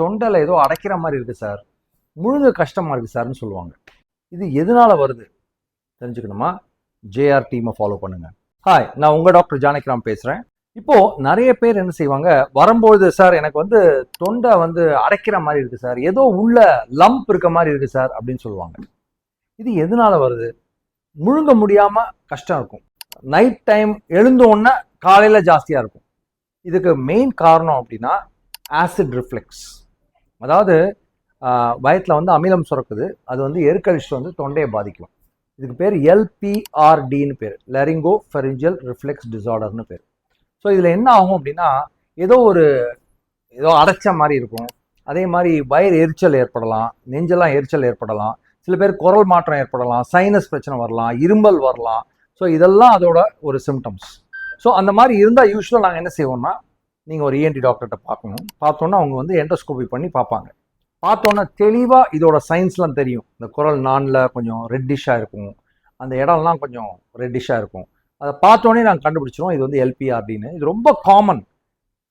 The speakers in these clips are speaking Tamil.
தொண்டையில் ஏதோ அடைக்கிற மாதிரி இருக்குது சார். முழுங்க கஷ்டமாக இருக்குது சார்னு சொல்லுவாங்க. இது எதனால வருது? தெரிஞ்சுக்கணுமா? ஜேஆர் டீமை ஃபாலோ பண்ணுங்க. ஹாய் நான் உங்கள் டாக்டர் ஜானகிராம் பேசுகிறேன் இப்போ நிறைய பேர் என்ன செய்வாங்க? வரும்பொழுது சார் எனக்கு வந்து தொண்டை வந்து அடைக்கிற மாதிரி இருக்குது சார். ஏதோ உள்ள லம்ப் இருக்க மாதிரி இருக்குது சார் அப்படின்னு சொல்லுவாங்க. இது எதனால வருது? முழுங்க முடியாமல் கஷ்டம் இருக்கும். நைட் டைம் எழுந்த காலையில் ஜாஸ்தியாக இருக்கும். இதுக்கு மெயின் காரணம் அப்படின்னா ஆசிட் ரிஃப்ளெக்ஸ் அதாவது வயத்தில் வந்து அமிலம் சுரக்குது. அது வந்து எருக்கழிச்சிட்டு வந்து தொண்டையை பாதிக்கும். இதுக்கு பேர் எல்பிஆர்டின்னு பேர். லெரிங்கோ ஃபெரிஞ்சல் ரிஃப்ளெக்ஸ் டிசார்டர்னு பேர். ஸோ இதில் என்ன ஆகும் அப்படின்னா ஏதோ ஒரு ஏதோ அடைச்ச மாதிரி இருக்கும். அதே மாதிரி வயிறு எரிச்சல் ஏற்படலாம் நெஞ்செல்லாம் எரிச்சல் ஏற்படலாம் சில பேர் குரல் மாற்றம் ஏற்படலாம் சைனஸ் பிரச்சனை வரலாம் இருமல் வரலாம். ஸோ இதெல்லாம் அதோட ஒரு சிம்டம்ஸ் ஸோ அந்த மாதிரி இருந்தால் யூஸ்வலாக நாங்கள் என்ன செய்வோம்னா நீங்கள் ஒரு இஎன்டி டாக்டர்கிட்ட பார்க்கணும். பார்த்தோன்னா அவங்க வந்து என்டோஸ்கோபி பண்ணி பார்ப்பாங்க. பார்த்தோன்னா தெளிவாக இதோட சயின்ஸ்லாம் தெரியும். இந்த குரல் நானில் கொஞ்சம் ரெட்டிஷாக இருக்கும். அந்த இடம்லாம் கொஞ்சம் ரெட்டிஷாக இருக்கும். அதை பார்த்தோன்னே நாங்கள் கண்டுபிடிச்சிருவோம். இது வந்து எல்பிஆர்டின்னு இது ரொம்ப காமன்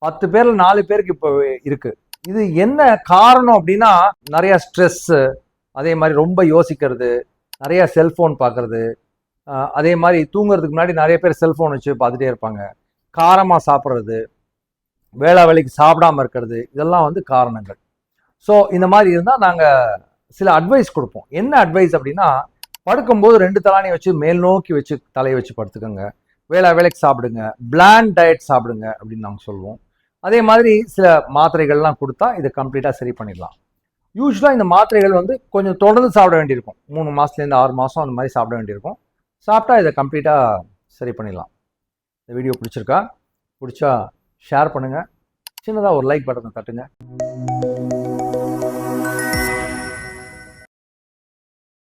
பத்து பேரில் நாலு பேருக்கு இப்போ இருக்குது இது என்ன காரணம் அப்படின்னா நிறைய ஸ்ட்ரெஸ்ஸு அதே மாதிரி ரொம்ப யோசிக்கிறது நிறைய செல்ஃபோன் பார்க்குறது அதே மாதிரி தூங்குறதுக்கு முன்னாடி நிறைய பேர் செல்ஃபோன் வச்சு பார்த்துட்டே இருப்பாங்க. காரமாக சாப்பிட்றது வேளா வேலைக்கு சாப்பிடாம இருக்கிறது இதெல்லாம் வந்து காரணங்கள். ஸோ இந்த மாதிரி இருந்தால் நாங்கள் சில அட்வைஸ் கொடுப்போம். என்ன அட்வைஸ் அப்படின்னா படுக்கும்போது ரெண்டு தலானி வச்சு மேல் நோக்கி வச்சு தலையை வச்சு படுத்துக்கோங்க. வேளா வேலைக்கு சாப்பிடுங்க. பிளான் டயட் சாப்பிடுங்க அப்படின்னு நாங்கள் சொல்லுவோம். அதே மாதிரி சில மாத்திரைகள்லாம் கொடுத்தா இதை கம்ப்ளீட்டாக சரி பண்ணிடலாம். யூஸ்வலாக இந்த மாத்திரைகள் வந்து கொஞ்சம் தொடர்ந்து சாப்பிட வேண்டியிருக்கும். மூணு மாதத்துலேருந்து ஆறு மாதம் அந்த மாதிரி சாப்பிட வேண்டியிருக்கும். சாப்பிட்டா இதை கம்ப்ளீட்டாக சரி பண்ணிடலாம். இந்த வீடியோ பிடிச்சிருக்கா? பிடிச்சா ஷேர் பண்ணுங்கள் சின்னதாக ஒரு லைக் பட்டனை தட்டுங்க.